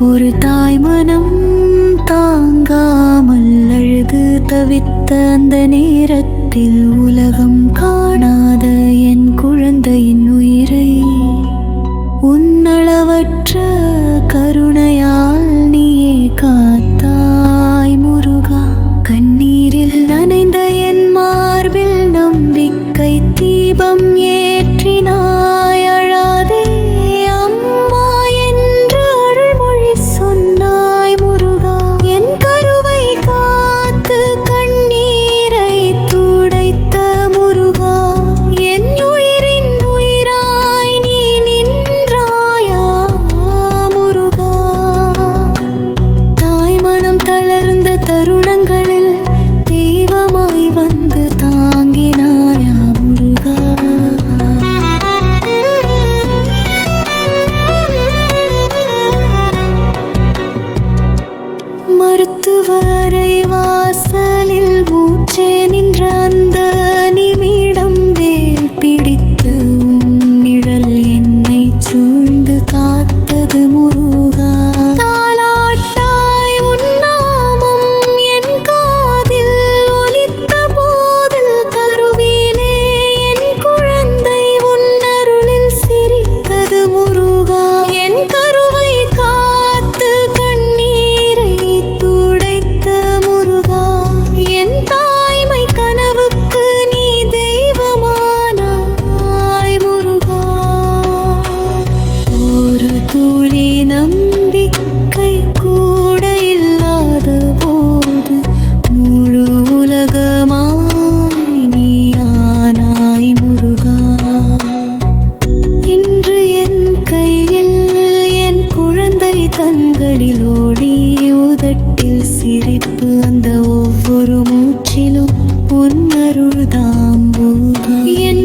ஒரு தாய் மனம் தாங்காமல் அழுது தவித்த அந்த நேரத்தில் உலகம் காணாத என் குழந்தையின் உயிரை. உன்னளவற்ற கருணையால் நீயே காத்தாய் முருகா. கண்ணீரில் நனைந்த என் மார்பில் நம்பிக்கை தீபம் ஏ மருத்துவரை வாசலில் ஊற்றே நின்ற அந்த நிமிடம் வேல் பிடித்து நிழல் என்னை சூழ்ந்து காத்தது முரு ஒரு மூச்சிலும் உன்னருள் தாம்பூதம் என்